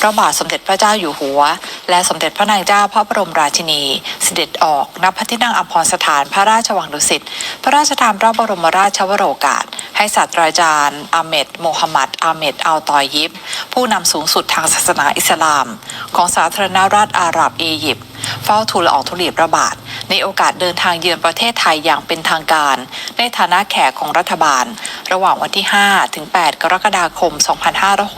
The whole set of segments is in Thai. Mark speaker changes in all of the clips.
Speaker 1: พระบาทสมเด็จพระเจ้าอยู่หัว และสมเด็จพระนางเจ้าพระบรมราชินี เสด็จออกณพระที่นั่งอภรสถานพระราชวังดุสิตพระราชทานพระบรมราชวโรกาส ให้ศาสตราจารย์อาเมดโมฮัมหมัดอาเมดอัลตอยยิบ ผู้นำสูงสุดทางศาสนาอิสลาม ของสาธารณรัฐอาหรับอียิปต์เฝ้าทูลละอองธุลีพระบาท ในโอกาสเดินทางเยือนประเทศไทยอย่างเป็นทางการ ในฐานะแขกของรัฐบาล ระหว่างวันที่ 5 ถึง 8 กรกฎาคม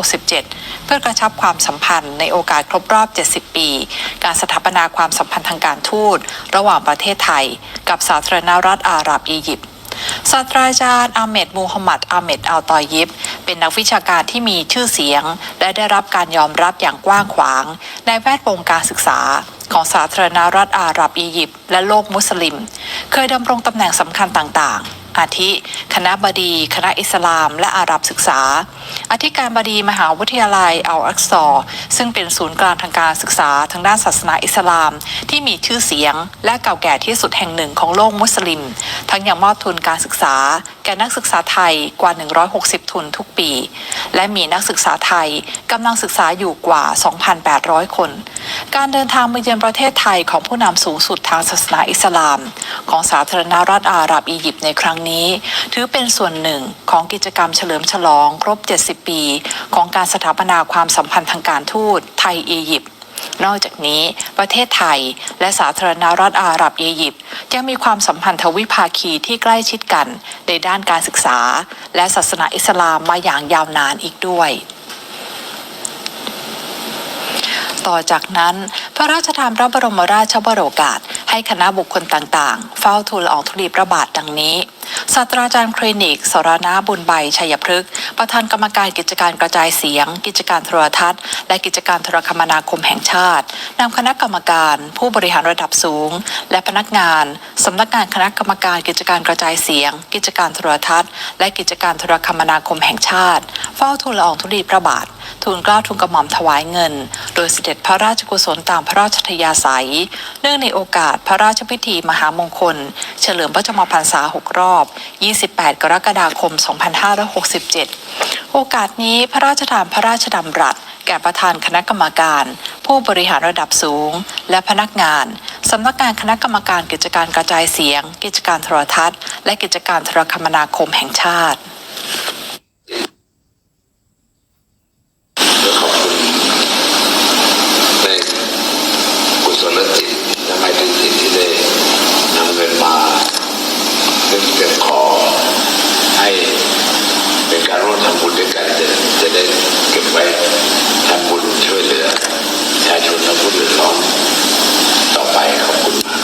Speaker 1: 2567 เพื่อกระชับความสัมพันธ์ในโอกาสครบรอบ 70 ปี การสถาปนาความสัมพันธ์ทางการทูต ระหว่างประเทศไทย กับสาธารณรัฐอาหรับอียิปต์ศาสตราจารย์อาเมดมูฮัมหมัดอาเมดอัลตอยยิบ เป็นนักวิชาการที่มีชื่อเสียง และได้รับการยอมรับอย่างกว้างขวาง ในแวดวงการศึกษา ของสาธารณรัฐอาหรับอียิปต์และโลกมุสลิม เคยดำรงตำแหน่งสำคัญต่างๆ อาทิ คณะบดี คณะอิสลาม และอาหรับศึกษา อธิการบดีมหาวิทยาลัยอัลอักซอร์ซึ่งเป็นศูนย์กลางทางการศึกษาทางด้านศาสนาอิสลาม ที่มีชื่อเสียง และเก่าแก่ที่สุดแห่งหนึ่งของโลกมุสลิม ทั้งยังมอบทุนการศึกษา แก่นักศึกษาไทยกว่า 160 ทุนทุกปี และมีนักศึกษาไทยกำลังศึกษาอยู่กว่า 2,800 คน การเดินทางมาเยือนประเทศไทยของผู้นำสูงสุดทางศาสนาอิสลาม ของสาธารณรัฐอาหรับอียิปต์ในครั้งนี้ ถือเป็นส่วนหนึ่งของกิจกรรมเฉลิมฉลองครบ 70ปี ของการสถาปนาความสัมพันธ์ทางการทูตไทยอียิปต์นอกจากนี้ ประเทศไทย และสาธารณรัฐอาหรับอียิปต์ยังมีความสัมพันธ์ทวิภาคีที่ใกล้ชิดกัน ในด้านการศึกษา และศาสนาอิสลามมาอย่างยาวนานอีกด้วยต่อจากนั้น พระราชทานพระบรมราชวโรกาส ให้คณะบุคคลต่างๆ เฝ้าทูลอองธุลีพระบาทดังนี้ ศาสตราจารย์คลินิก สรณาบุญใบชัยพฤกษ์ประธานกรรมการกิจการกระจายเสียง กิจการโทรทัศน์ และกิจการโทรคมนาคมแห่งชาตินำคณะกรรมการ ผู้บริหารระดับสูง และพนักงานสำนักงานคณะกรรมการกิจการกระจายเสียง กิจการโทรทัศน์ และกิจการโทรคมนาคมแห่งชาติ เฝ้าทูลละอองธุลีพระบาท ทูลเกล้าทูลกระหม่อมถวายเงิน โดยเสด็จพระราชกุศลตามพระราชทยาศัย เนื่องในโอกาสพระราชพิธีมหามงคล เฉลิมพระชนมพรรษา 6 รอบ 28 กรกฎาคม 2567 โอกาสนี้พระราชทานพระราชดำรัส แก่ประธานคณะกรรมการ ผู้บริหารระดับสูง และพนักงานสำนักงานคณะกรรมการกิจการกระจายเสียง กิจการโทรทัศน์ และกิจการโทรคมนาคมแห่งชาติ
Speaker 2: ในกุศลจิตและหมายถึงจิตที่ได้นำเงินมาเป็นเก็บขอให้เป็นการร่วมทำบุญด้วยกันจะจะได้เก็บ ไว้ทำบุญช่วยเหลือประชาชนและผู้เดือดร้อนต่อไปขอบคุณมาก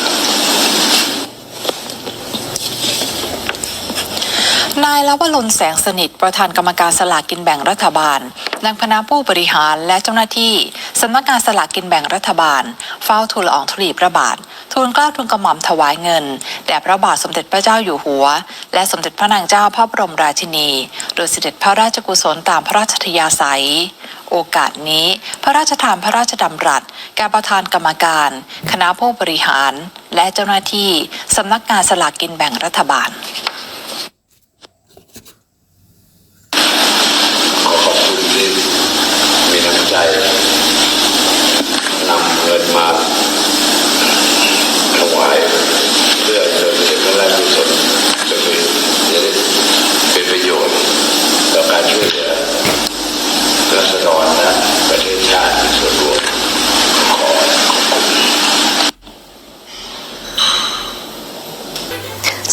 Speaker 1: นายลวลนแสงสนิท ประธานกรรมการสลากกินแบ่งรัฐบาลนำคณะผู้บริหารและเจ้าหน้าที่สำนักงานสลากกินแบ่งรัฐบาล เฝ้าทูลละอองธุลีพระบาท ทูลกล้าทูลกระหม่อมถวายเงินแด่พระบาทสมเด็จพระเจ้าอยู่หัว และสมเด็จพระนางเจ้าพระบรมราชินี โดยเสด็จพระราชกุศลตามพระราชทยาศัย โอกาสนี้พระราชทานพระราชดำรัส แก่ประธานกรรมการ คณะผู้บริหาร และเจ้าหน้าที่สำนักงานสลากกินแบ่งรัฐบาล
Speaker 2: ขอขอบคุณที่มีน้ำใจนำเงินมาถวายเพื่อเกิดเป็นพระราชกุศลจะเป็นจะได้เป็นประโยชน์ต่อการช่วยเหลือราษฎรและประเทศชาติส่วนรวมขอขอบคุณ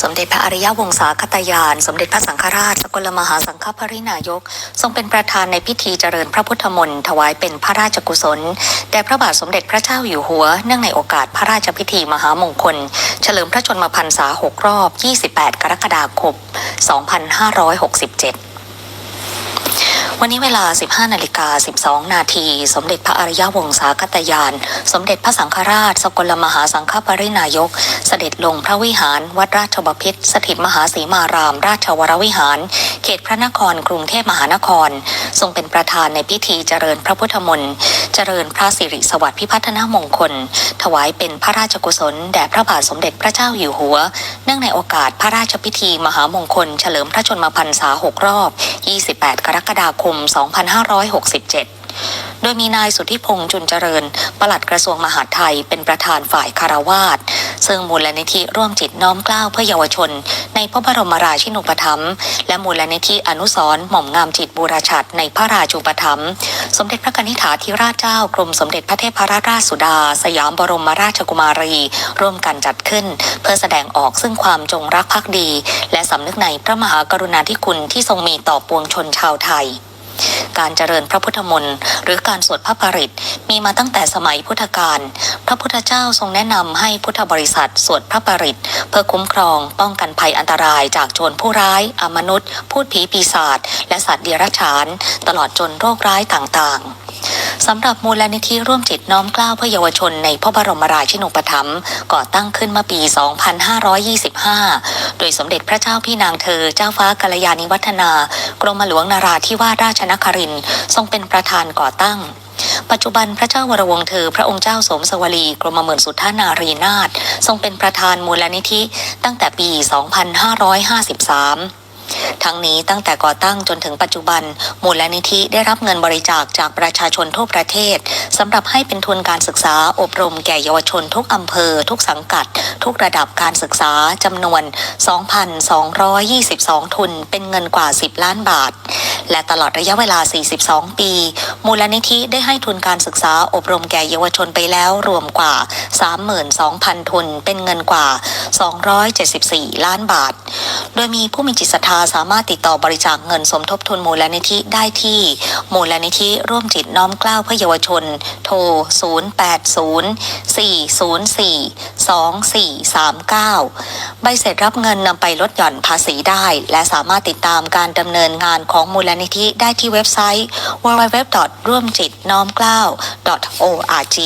Speaker 3: สมเด็จพระอริยวงศาคตยาน สมเด็จพระสังฆราช สกลมหาสังฆปรินายก ทรงเป็นประธานในพิธีเจริญพระพุทธมนต์ถวายเป็นพระราชกุศล แด่พระบาทสมเด็จพระเจ้าอยู่หัว เนื่องในโอกาสพระราชพิธีมหามงคล เฉลิมพระชนมพรรษา 6 รอบ 28 กรกฎาคม 2567 วันนี้เวลา 15นาฬิกา12 นาทีสมเด็จพระอริยวงศาคตยาน สมเด็จพระสังฆราช สกลมหาสังฆปรินายก เสด็จลงพระวิหาร วัดราชบพิตรสถิตมหาสีมาราม ราชวรวิหาร เขตพระนครกรุงเทพมหานคร ทรงเป็นประธานในพิธีเจริญพระพุทธมนต์ เจริญพระสิริสวัสดิ์พิพัฒนมงคล ถวายเป็นพระราชกุศลแด่พระบาทสมเด็จพระเจ้าอยู่หัว เนื่องในโอกาสพระราชพิธีมหามงคล เฉลิมพระชนมพรรษา6รอบ 28 กรกฎาคม 2567โดยมีนายสุทธิพงษ์จุนเจริญ ปลัดกระทรวงมหาดไทย เป็นประธานฝ่ายคารวาสซึ่งมูลนิธิร่วมจิตน้อมกล้าเพื่อเยาวชน ในพระบรมราชินูปถัมภ์และมูลนิธิอนุสร์หม่อมงามจิตบูรชัดในพระราชูปถัมภ์สมเด็จพระนิธิาธิราชเจ้ากรมสมเด็จพระเทพรัตนราชสุดา สยามบรมราชกุมารี ร่วมกันจัดขึ้น เพื่อแสดงออกซึ่งความจงรักภักดี และสำนึกในพระมหากรุณาธิคุณที่ทรงมีต่อปวงชนชาวไทย การเจริญพระพุทธมนต์หรือการสวดพระปริตมีมาตั้งแต่สมัยพุทธกาลพระพุทธเจ้าทรงแนะนำให้พุทธบริษัทสวดพระปริตเพื่อคุ้มครอง ป้องกันภัยอันตรายจากโจรผู้ร้าย อมนุษย์ พูดผีปีศาจและสัตว์เดรัจฉาน ตลอดจนโรคร้ายต่างๆ สำหรับมูลนิธิร่วมจิตน้อมเกล้าเพื่อเยาวชนในพระบรมราชินูปถัมภ์ก่อตั้งขึ้นมื่อปี 2525 โดยสมเด็จพระเจ้าพี่นางเธอเจ้าฟ้ากัลยาณิวัฒนากรมหลวงนาราธิวาสราชนครินทร์ทรงเป็นประธานก่อตั้งปัจจุบันพระเจ้าวรวงเธอ พระองค์เจ้าสมสวลีกรมหมื่นสุทธานารีนาถทรงเป็นประธานมูลนิธิตั้งแต่ปี 2553 ทั้งนี้ตั้งแต่ก่อตั้งจนถึงปัจจุบัน มูลนิธิได้รับเงินบริจาคจากประชาชนทั่วประเทศสำหรับให้เป็นทุนการศึกษาอบรมแก่เยาวชนทุกอำเภอ ทุกสังกัด ทุกระดับการศึกษาจำนวน 2,222 ทุนเป็นเงินกว่า 10 ล้านบาท และตลอดระยะเวลา 42 ปี มูลนิธิได้ให้ทุนการศึกษาอบรมแก่เยาวชนไปแล้วรวมกว่า 32,000 ทุน เป็นเงินกว่า 274 ล้านบาท โดยมีผู้มีจิตศรัทธาสามารถติดต่อบริจาคเงินสมทบทุนมูลนิธิได้ที่ มูลนิธิร่วมจิตน้อมกล้าวเพื่อเยาวชน โทร 080-404-2439 ใบเสร็จรับเงินนำไปลดหย่อนภาษีได้ และสามารถติดตามการดำเนินงานของมูลนิธิได้ที่เว็บไซต์ www. ร่วมจิตน้อมเกล้า .org